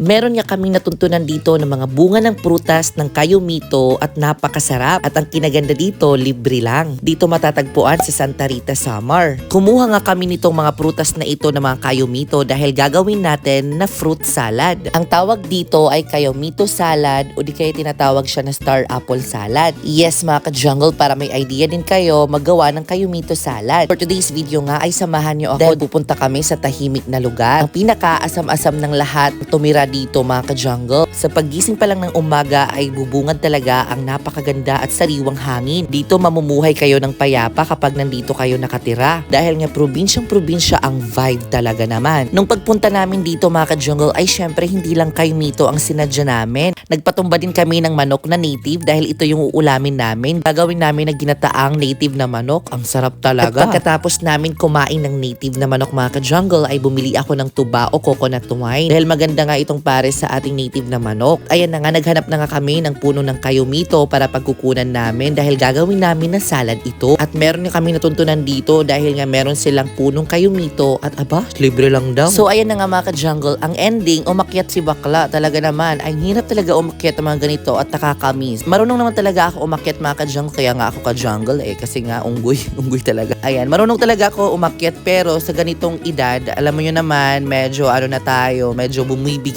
Meron nga kaming natuntunan dito ng mga bunga ng prutas ng Kayumito at napakasarap. At ang kinaganda dito, libre lang. Dito matatagpuan sa Santa Rita Samar. Kumuha nga kami nitong mga prutas na ito ng mga Kayumito dahil gagawin natin na fruit salad. Ang tawag dito ay Kayumito salad o di kaya tinatawag siya na star apple salad. Yes mga ka-jungle, para may idea din kayo, maggawa ng Kayumito salad. For today's video nga ay samahan nyo ako dahil pupunta kami sa tahimik na lugar. Ang pinakaasam-asam ng lahat, tumira dito mga ka-jungle. Sa pagising pa lang ng umaga ay bubungad talaga ang napakaganda at sariwang hangin. Dito mamumuhay kayo ng payapa kapag nandito kayo nakatira. Dahil nga probinsyang probinsya ang vibe talaga naman. Nung pagpunta namin dito mga ka-jungle ay syempre hindi lang kayo mito ang sinadya namin. Nagpatumba din kami ng manok na native dahil ito yung uulamin namin. Gagawin namin na ginataang native na manok. Ang sarap talaga. At pagkatapos namin kumain ng native na manok mga ka-jungle ay bumili ako ng tuba o coconut wine. Dahil maganda nga itong pares sa ating native na manok. Ayan na nga, naghanap na nga kami ng puno ng kayumito para pagkukunan namin dahil gagawin namin na salad ito. At meron nga kami natuntunan dito dahil nga meron silang punong kayumito at aba, libre lang daw. So ayan na nga mga ka-jungle, ang ending, umakyat si bakla. Talaga naman, ay hirap talaga umakyat ang mga ganito at nakakamis. Marunong naman talaga ako umakyat mga ka-jungle, kaya nga ako ka-jungle eh, kasi nga unggoy, unggoy talaga. Ayan, marunong talaga ako umakyat pero sa ganitong edad, alam mo yun naman, medyo ano na tayo, medyo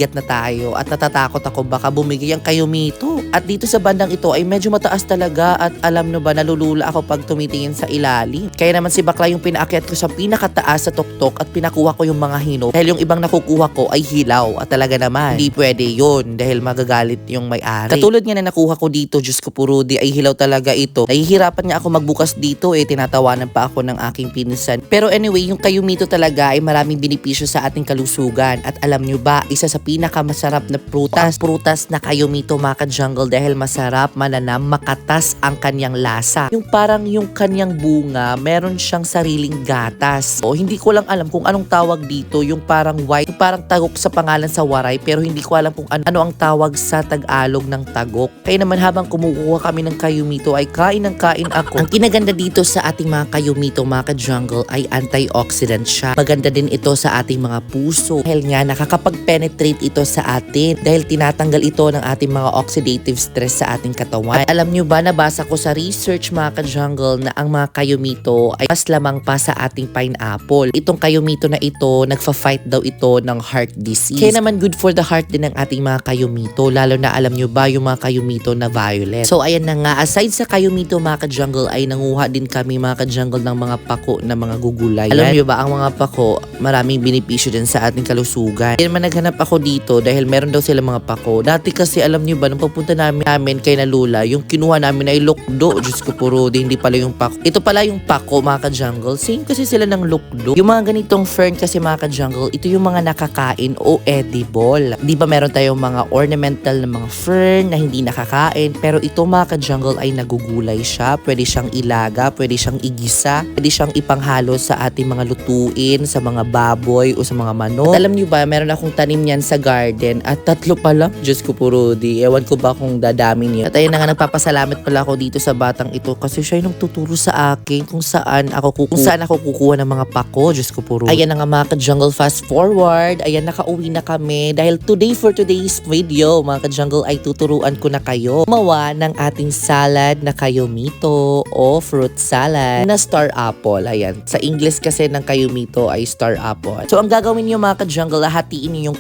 bumibigat na tayo at natatakot ako baka bumigay ang kayumito. At dito sa bandang ito ay medyo mataas talaga at alam no ba nalulula ako pag tumitingin sa ilalim. Kaya naman si Bakla yung pinaakyat ko sa pinakataas sa tuktok at pinakuha ko yung mga hino dahil yung ibang nakukuha ko ay hilaw at talaga naman hindi pwede yon dahil magagalit yung may-ari. Katulad nga na nakuha ko dito, Diyos ko purudi ay hilaw talaga ito. Nahihirapan nga ako magbukas dito eh, tinatawanan pa ako ng aking pinsan. Pero anyway, yung kayumito talaga ay maraming benepisyo sa ating kalusugan at alam nyo ba, isa sa pinakamasarap na prutas, prutas na kayumito mga ka-jungle dahil masarap, mananam, makatas ang kanyang lasa. Yung parang yung kanyang bunga, meron siyang sariling gatas. O hindi ko lang alam kung anong tawag dito, yung parang white, yung parang tagok sa pangalan sa waray, pero hindi ko alam kung ano, ano ang tawag sa Tagalog ng tagok. Kaya naman habang kumukuha kami ng kayumito ay kain ng kain ako. Ang kinaganda dito sa ating mga kayumito, mga ka-jungle, ay antioxidant siya. Maganda din ito sa ating mga puso. Dahil nga nakakapag-penetrate ito sa atin dahil tinatanggal ito ng ating mga oxidative stress sa ating katawan. At alam nyo ba, nabasa ko sa research mga ka-jungle na ang mga kayumito ay mas lamang pa sa ating pineapple. Itong kayumito na ito, nagfa-fight daw ito ng heart disease. Kaya naman good for the heart din ng ating mga kayumito, lalo na alam nyo ba yung mga kayumito na violet. So ayan na nga, aside sa kayumito mga ka-jungle ay nanguha din kami mga ka-jungle ng mga pako na mga gugulay. Alam nyo ba, ang mga pako, maraming benepisyo din sa ating kalusugan. Kaya naman naghanap ako dito dahil meron daw sila mga pako. Dati kasi alam nyo ba, nung papunta namin, namin kay Nalula, yung kinuha namin ay lukdo. Diyos ko puro, di, hindi pala yung pako. Ito pala yung pako mga ka-jungle. Same kasi sila ng lukdo. Yung mga ganitong fern kasi mga ka-jungle, ito yung mga nakakain o edible. Di ba meron tayong mga ornamental na mga fern na hindi nakakain. Pero ito mga ka-jungle ay nagugulay siya. Pwede siyang ilaga, pwede siyang igisa, pwede siyang ipanghalo sa ating mga lutuin, sa mga baboy o sa mga manok. At alam niyo ba, meron akong tanim niyan sa garden at tatlo pa lang. Diyos ko puro di. Ewan ko ba kung dadami niya. At ayun na nga, nagpapasalamat pala ako dito sa batang ito kasi siya yung nagtuturo sa akin kung saan ako kukuha, kung saan ako kukuha ng mga pako. Diyos ko puro. Ayan na nga mga ka-jungle fast forward. Ayan, nakauwi na kami. Dahil today for today's video, mga ka-jungle ay tuturuan ko na kayo mawa ng ating salad na kayumito o fruit salad na star apple. Ayan. Sa English kasi ng kayumito ay star apple. So ang gagawin niyo mga ka-jungle, hatiin niyo yung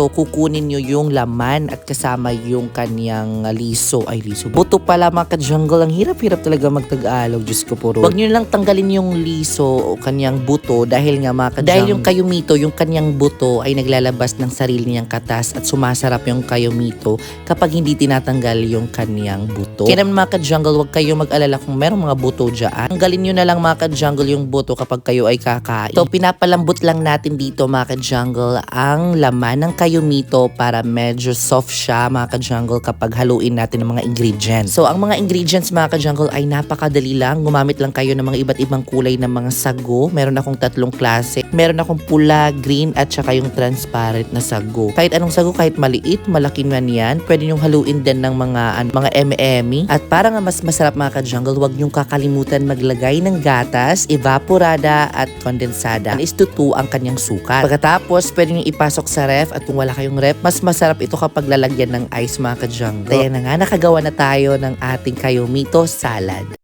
kayumito, kukunin niyo yung laman at kasama yung kanyang liso. Ay, liso. Buto pala mga ka-jungle. Ang hirap-hirap talaga magtagalog. Diyos ko puro. Huwag niyo lang tanggalin yung liso o kanyang buto dahil nga mga ka-jungle. Dahil yung kayumito, yung kanyang buto ay naglalabas ng sarili niyang katas at sumasarap yung kayumito kapag hindi tinatanggal yung kanyang buto. Kaya naman mga ka-jungle, huwag kayo mag-alala kung merong mga buto dyan. Tanggalin nyo na lang mga ka-jungle yung buto kapag kayo ay kakain. So, pinapalambot lang natin dito mga ka-jungle ang laman ng kayumito para medyo soft siya mga ka-jungle kapag haluin natin ng mga ingredients. So, ang mga ingredients mga ka-jungle ay napakadali lang. Gumamit lang kayo ng mga iba't ibang kulay ng mga sago. Meron akong tatlong klase. Meron akong pula, green, at saka yung transparent na sago. Kahit anong sago, kahit maliit, malaki man yan, pwede nyong haluin din ng mga, an, mga eme At para nga mas masarap mga ka-jungle, huwag nyong kakalimutan maglagay ng gatas, evaporada, at kondensada. Is to 2 ang kanyang sukat. Pagkatapos, pwede nyong ipasok sa ref at kung wala kayong rep, mas masarap ito kapag lalagyan ng ice mga ka-jungle. Kaya na nga, nakagawa na tayo ng ating kayumito salad.